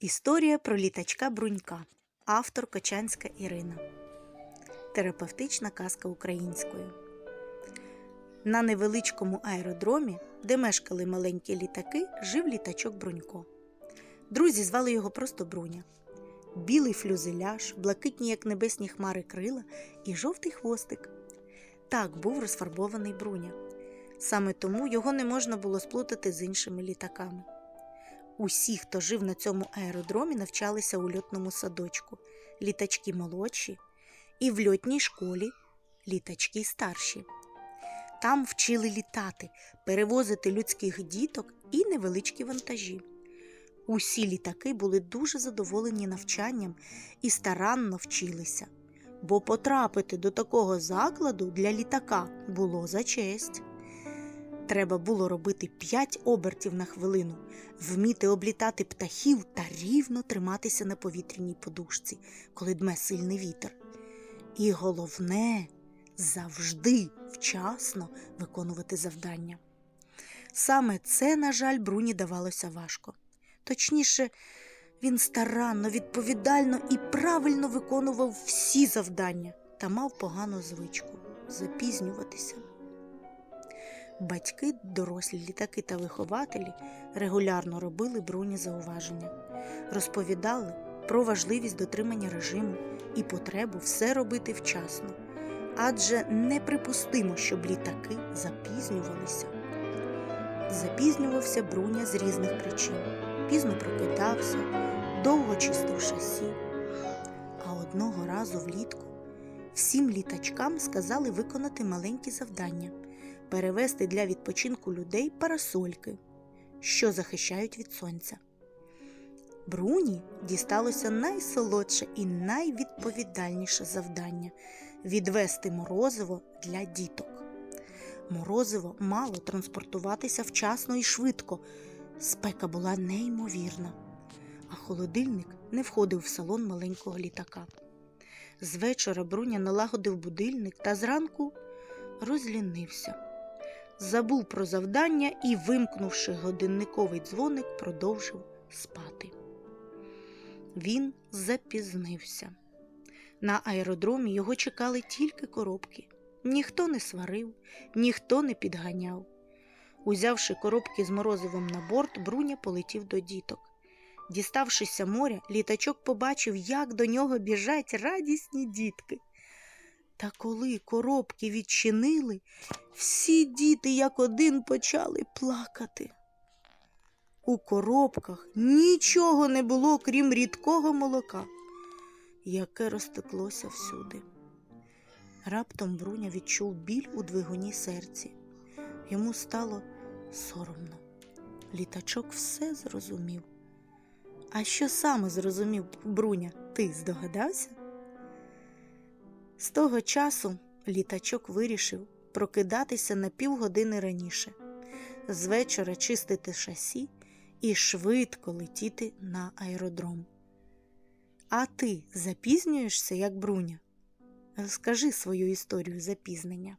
Історія про літачка Брунька. Автор Кочанська Ірина. Терапевтична казка українською. На невеличкому аеродромі, де мешкали маленькі літаки, жив літачок Брунько. Друзі звали його просто Бруня. Білий флюзеляж, блакитні, як небесні хмари крила, і жовтий хвостик. Так був розфарбований Бруня. Саме тому його не можна було сплутати з іншими літаками. Усі, хто жив на цьому аеродромі, навчалися у льотному садочку, літачки молодші, і в льотній школі літачки старші. Там вчили літати, перевозити людських діток і невеличкі вантажі. Усі літаки були дуже задоволені навчанням і старанно вчилися, бо потрапити до такого закладу для літака було за честь. Треба було робити п'ять обертів на хвилину, вміти облітати птахів та рівно триматися на повітряній подушці, коли дме сильний вітер. І головне завжди вчасно виконувати завдання. Саме це, на жаль, Бруні давалося важко. Точніше, він старанно, відповідально і правильно виконував всі завдання та мав погану звичку запізнюватися. Батьки, дорослі літаки та вихователі регулярно робили Бруні зауваження, розповідали про важливість дотримання режиму і потребу все робити вчасно, адже неприпустимо, щоб літаки запізнювалися. Запізнювався Бруня з різних причин. Пізно прокидався, довго чистив шасі. А одного разу влітку всім літачкам сказали виконати маленькі завдання перевести для відпочинку людей парасольки, що захищають від сонця. Бруні дісталося найсолодше і найвідповідальніше завдання відвести морозиво для діток. Морозиво мало транспортуватися вчасно і швидко. Спека була неймовірна, а холодильник не входив в салон маленького літака. З вечора Бруня налагодив будильник та зранку розлінився забув про завдання і, вимкнувши годинниковий дзвоник, продовжив спати. Він запізнився. На аеродромі його чекали тільки коробки. Ніхто не сварив, ніхто не підганяв. Узявши коробки з морозивом на борт, Бруня полетів до діток. Діставшися моря, літачок побачив, як до нього біжать радісні дітки. Та коли коробки відчинили, всі діти як один почали плакати. У коробках нічого не було, крім рідкого молока, яке розтеклося всюди. Раптом Бруня відчув біль у двигуні серці. Йому стало соромно. Літачок все зрозумів. А що саме зрозумів Бруня? Ти здогадався? З того часу літачок вирішив прокидатися на півгодини раніше, з вечора чистити шасі і швидко летіти на аеродром. А ти запізнюєшся, як Бруня? Розкажи свою історію запізнення.